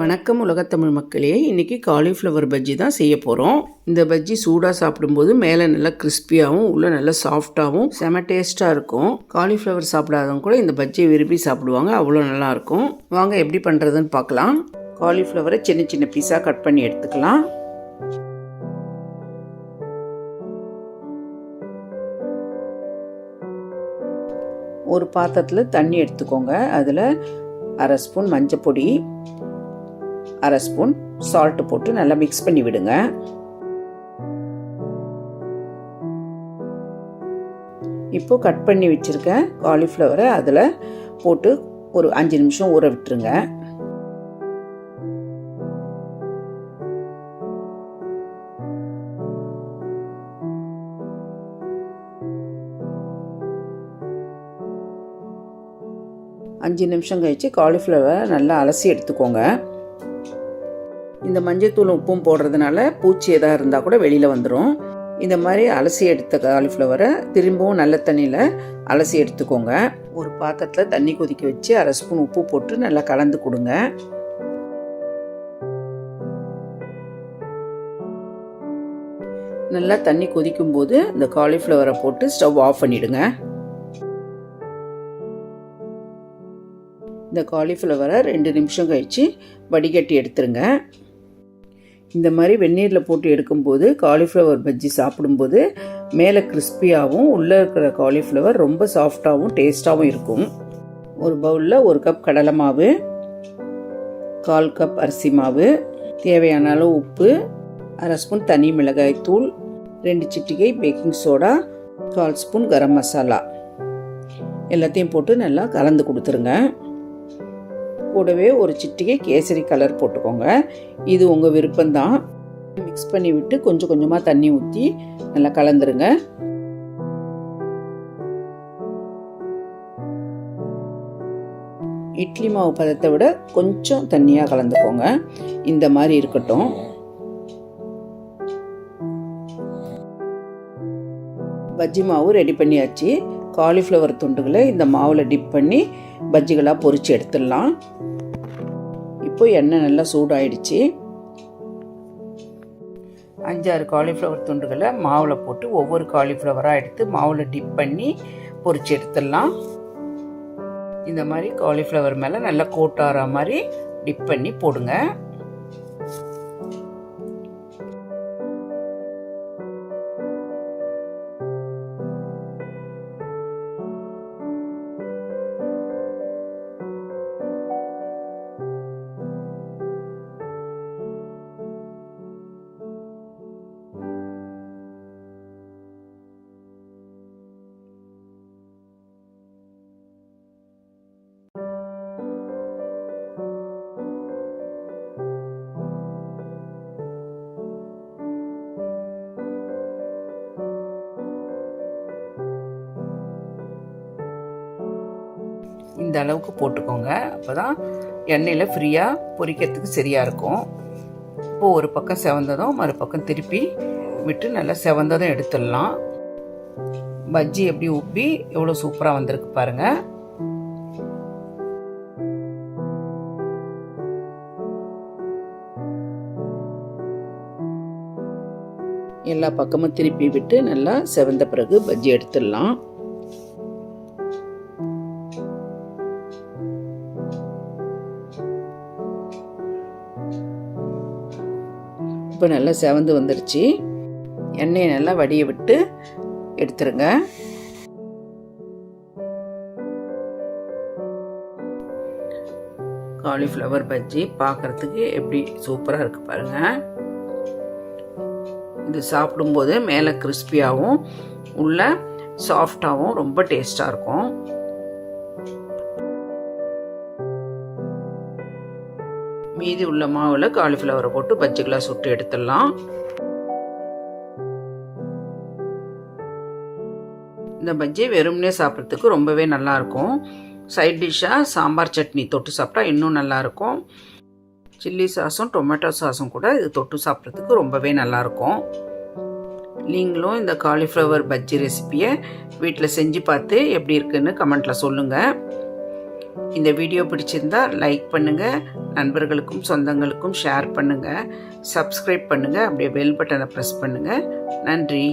வணக்கம் உலகத்தமிழ் மக்களே. இன்றைக்கி காலிஃப்ளவர் பஜ்ஜி தான் செய்ய போகிறோம் இந்த பஜ்ஜி சூடாக சாப்பிடும்போது மேலே நல்லா கிறிஸ்பியாகவும் உள்ளே நல்லா சாஃப்டாகவும் செம டேஸ்ட்டாக இருக்கும். காலிஃப்ளவர் சாப்பிடாதவங்க கூட இந்த பஜ்ஜியை விரும்பி சாப்பிடுவாங்க. அவ்வளோ நல்லாயிருக்கும் வாங்க எப்படி பண்ணுறதுன்னு பார்க்கலாம். காலிஃப்ளவரை சின்ன சின்ன பீஸாக கட் பண்ணி எடுத்துக்கலாம். ஒரு பாத்திரத்தில் தண்ணி எடுத்துக்கோங்க. அதில் அரை ஸ்பூன் மஞ்சள் பொடி அரை ஸ்பூன் சால்ட்டு போட்டு நல்லா மிக்ஸ் பண்ணி விடுங்க. இப்போ கட் பண்ணி வச்சுருக்க காலிஃப்ளவரை அதில் போட்டு ஒரு அஞ்சு நிமிஷம் ஊற விட்டுருங்க. அஞ்சு நிமிஷம் கழித்து காலிஃப்ளவரை நல்லா அலசி எடுத்துக்கோங்க. இந்த மஞ்சத்தூள் உப்பும் போடுறதுனால பூச்சி எதாக இருந்தால் கூட வெளியில் வந்துடும் இந்த மாதிரி அலசி எடுத்த காலிஃப்ளவரை திரும்பவும் நல்ல தண்ணியில் அலசி எடுத்துக்கோங்க. ஒரு பாத்திரத்தில் தண்ணி கொதிக்க வச்சு அரை ஸ்பூன் உப்பு போட்டு நல்லா கலந்து கொடுங்க. நல்லா தண்ணி கொதிக்கும் போது இந்த காலிஃப்ளவரை போட்டு ஸ்டவ் ஆஃப் பண்ணிடுங்க. இந்த காலிஃப்ளவரை ரெண்டு நிமிஷம் கழித்து வடிகட்டி எடுத்துருங்க. இந்த மாதிரி வெந்நீரில் போட்டு எடுக்கும்போது காலிஃப்ளவர் பஜ்ஜி சாப்பிடும்போது மேலே கிறிஸ்பியாகவும் உள்ளே இருக்கிற காலிஃப்ளவர் ரொம்ப சாஃப்டாகவும் டேஸ்ட்டாகவும் இருக்கும். ஒரு பவுலில் ஒரு கப் கடலை மாவு கால் கப் அரிசி மாவு தேவையான அளவு உப்பு அரை ஸ்பூன் தனி மிளகாய் தூள் ரெண்டு சிட்டிகை பேக்கிங் சோடா கால் ஸ்பூன் கரம் மசாலா. எல்லாத்தையும் போட்டு நல்லா கலந்து கொடுத்துருங்க. கூடவே ஒரு சிட்டிகை கேசரி கலர் போட்டுக்கோங்க. இது உங்கள் விருப்பம்தான். மிக்ஸ் பண்ணி விட்டு கொஞ்சம் கொஞ்சமாக தண்ணி ஊற்றி நல்லா கலந்துருங்க. இட்லி மாவு பதத்தை விட கொஞ்சம் தண்ணியாக கலந்துக்கோங்க. இந்த மாதிரி இருக்கட்டும். பஜ்ஜி மாவு ரெடி பண்ணியாச்சு. காலிஃப்ளவர் துண்டுகளை இந்த மாவில் டிப் பண்ணி பஜ்ஜிகளாக பொரித்து எடுத்துடலாம். இப்போ எண்ணெய் நல்லா சூடாயிடுச்சு. அஞ்சாறு காலிஃப்ளவர் துண்டுகளை மாவில் போட்டு ஒவ்வொரு காலிஃப்ளவராக எடுத்து மாவில் டிப் பண்ணி பொரித்து எடுத்துடலாம். இந்த மாதிரி காலிஃப்ளவர் மேலே நல்லா கோட்டார மாதிரி டிப் பண்ணி போடுங்க. இந்த அளவுக்கு போட்டுக்கோங்க. அப்போ தான் எண்ணெயில் ஃப்ரீயாக பொரிக்கிறதுக்கு சரியாக இருக்கும். இப்போது ஒரு பக்கம் செவந்ததும் மறுபக்கம் திருப்பி விட்டு நல்லா செவந்ததும் எடுத்துடலாம். பஜ்ஜி எப்படி உப்பி எவ்வளோ சூப்பராக வந்திருக்கு பாருங்கள் எல்லா பக்கமும் திருப்பி விட்டு நல்லா செவந்த பிறகு பஜ்ஜி எடுத்துடலாம். இப்போ நல்லா செவந்து வந்துருச்சு. எண்ணெயை நல்லா வடிய விட்டு எடுத்துருங்க. காலிஃப்ளவர் பஜ்ஜி பார்க்குறதுக்கு எப்படி சூப்பராக இருக்குது பாருங்கள் இது சாப்பிடும்போது மேலே கிறிஸ்பியாகவும் உள்ள சாஃப்டாகவும் ரொம்ப டேஸ்ட்டாக இருக்கும். மீதி உள்ள மாவில் காலிஃப்ளவரை போட்டு பஜ்ஜிகளாக சுட்டு எடுத்துடலாம். இந்த பஜ்ஜி வெறும்னே சாப்பிட்றதுக்கு ரொம்பவே நல்லாயிருக்கும். சைட் டிஷ்ஷாக சாம்பார் சட்னி தொட்டு சாப்பிட்டா இன்னும் நல்லாயிருக்கும். சில்லி சாஸும் டொமேட்டோ சாஸும் கூட இது தொட்டு சாப்பிட்றதுக்கு ரொம்பவே நல்லாயிருக்கும். நீங்களும் இந்த காலிஃப்ளவர் பஜ்ஜி ரெசிப்பியை வீட்டில் செஞ்சு பார்த்து எப்படி இருக்குன்னு கமெண்ட்டில் சொல்லுங்கள் இந்த வீடியோ பிடிச்சிருந்தா லைக் பண்ணுங்கள் நண்பர்களுக்கும் சொந்தங்களுக்கும் ஷேர் பண்ணுங்கள் சப்ஸ்கிரைப் பண்ணுங்கள் அப்படியே பெல் பட்டனை ப்ரெஸ் பண்ணுங்கள் நன்றி.